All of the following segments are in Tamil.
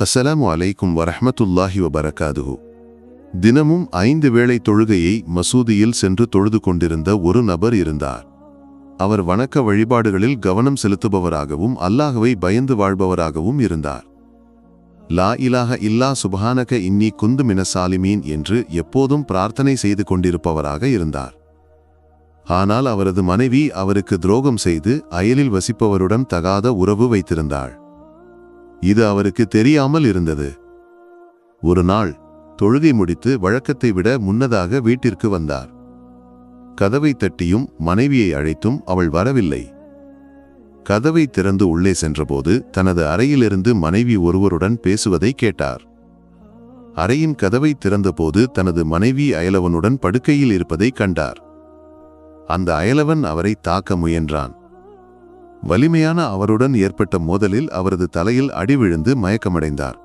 அஸ்ஸலாமு அலைக்கும் வரஹமத்துல்லாஹி வபரகாதுஹு. தினமும் ஐந்து வேளை தொழுகையை மசூதியில் சென்று தொழுது கொண்டிருந்த ஒரு நபர் இருந்தார். அவர் வணக்க வழிபாடுகளில் கவனம் செலுத்துபவராகவும் அல்லாஹுவை பயந்து வாழ்பவராகவும் இருந்தார். லா இலாக இல்லா சுபஹானக இன்னி குந்து மின சாலிமீன் என்று எப்போதும் பிரார்த்தனை செய்து கொண்டிருப்பவராக இருந்தார். ஆனால் அவரது மனைவி அவருக்கு துரோகம் செய்து அயலில் வசிப்பவருடன் தகாத உறவு வைத்திருந்தாள். இது அவருக்கு தெரியாமல் இருந்தது. ஒரு நாள் தொழுகை முடித்து வழக்கத்தை விட முன்னதாக வீட்டிற்கு வந்தார். கதவை தட்டியும் மனைவியை அழைத்தும் அவள் வரவில்லை. கதவை திறந்து உள்ளே சென்றபோது தனது அறையிலிருந்து மனைவி ஒருவருடன் பேசுவதை கேட்டார். அறையின் கதவை திறந்தபோது தனது மனைவி அயலவனுடன் படுக்கையில் இருப்பதை கண்டார். அந்த அயலவன் அவரை தாக்க முயன்றான். வலிமையான அவருடன் ஏற்பட்ட மோதலில் அவரது தலையில் அடி விழுந்து மயக்கமடைந்தார்.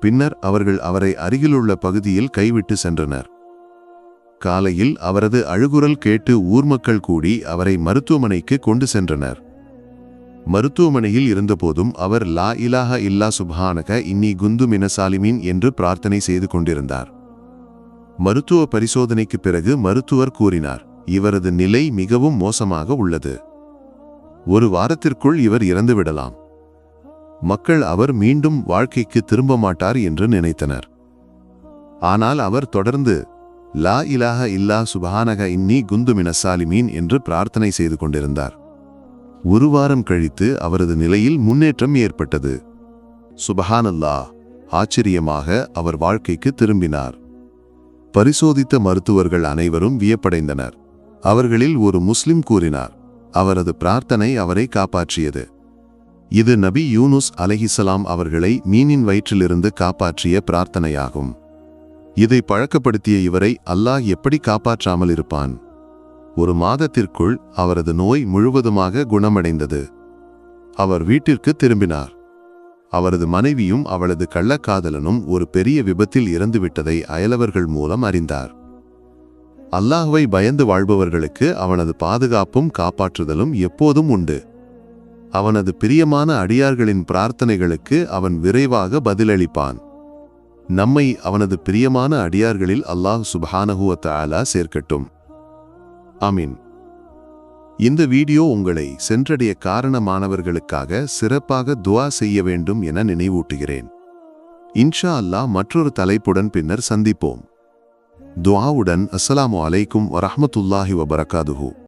பின்னர் அவர்கள் அவரை அருகிலுள்ள பகுதியில் கைவிட்டு சென்றனர். காலையில் அவரது அழுகுரல் கேட்டு ஊர் மக்கள் கூடி அவரை மருத்துவமனைக்கு கொண்டு சென்றனர். மருத்துவமனையில் இருந்தபோதும் அவர் லா இலாஹ இல்லா சுபானக இன்னி குந்து மினசாலிமீன் என்று பிரார்த்தனை செய்து கொண்டிருந்தார். மருத்துவ பரிசோதனைக்கு பிறகு மருத்துவர் கூறினார் இவரது நிலை மிகவும் மோசமாக உள்ளது. ஒரு வாரத்திற்குள் இவர் இறந்துவிடலாம் மக்கள் அவர் மீண்டும் வாழ்க்கைக்கு திரும்ப மாட்டார் என்று நினைத்தனர். ஆனால் அவர் தொடர்ந்து லா இலாக இல்லா சுபஹானக இன்னி குந்துமினசாலிமீன் என்று பிரார்த்தனை செய்து கொண்டிருந்தார். ஒரு வாரம் கழித்து அவரது நிலையில் முன்னேற்றம் ஏற்பட்டது. சுபஹானல்லா ஆச்சரியமாக அவர் வாழ்க்கைக்கு திரும்பினார். பரிசோதித்த மருத்துவர்கள் அனைவரும் வியப்படைந்தனர். அவர்களில் ஒரு முஸ்லிம் கூறினார் அவரது பிரார்த்தனை அவரை காப்பாற்றியது. இது நபி யூனுஸ் அலஹிசலாம் அவர்களை மீனின் வயிற்றிலிருந்து காப்பாற்றிய பிரார்த்தனையாகும். இதை பழக்கப்படுத்திய இவரை அல்லாஹ் எப்படி காப்பாற்றாமல் இருப்பான்? ஒரு மாதத்திற்குள் அவரது நோய் முழுவதுமாக குணமடைந்தது. அவர் வீட்டிற்கு திரும்பினார். அவரது மனைவியும் அவளது கள்ளக்காதலனும் ஒரு பெரிய விபத்தில் இறந்துவிட்டதை அயலவர்கள் மூலம் அறிந்தார். அல்லாஹுவை பயந்து வாழ்பவர்களுக்கு அவனது பாதுகாப்பும் காப்பாற்றுதலும் எப்போதும் உண்டு. அவனது பிரியமான அடியார்களின் பிரார்த்தனைகளுக்கு அவன் விரைவாக பதிலளிப்பான். நம்மை அவனது பிரியமான அடியார்களில் அல்லாஹ் சுபஹானஹுவ தஆலா சேர்க்கட்டும். அமீன் இந்த வீடியோ உங்களை சென்றடைய காரணமானவர்களுக்காக சிறப்பாக துவா செய்ய வேண்டும் என நினைவூட்டுகிறேன். இன்ஷா அல்லாஹ் மற்றொரு தலைப்புடன் பின்னர் சந்திப்போம். துஆவுடன் அஸ்ஸலாமு அலைக்கும் வரஹ்மத்துல்லாஹி வபரகாதுஹு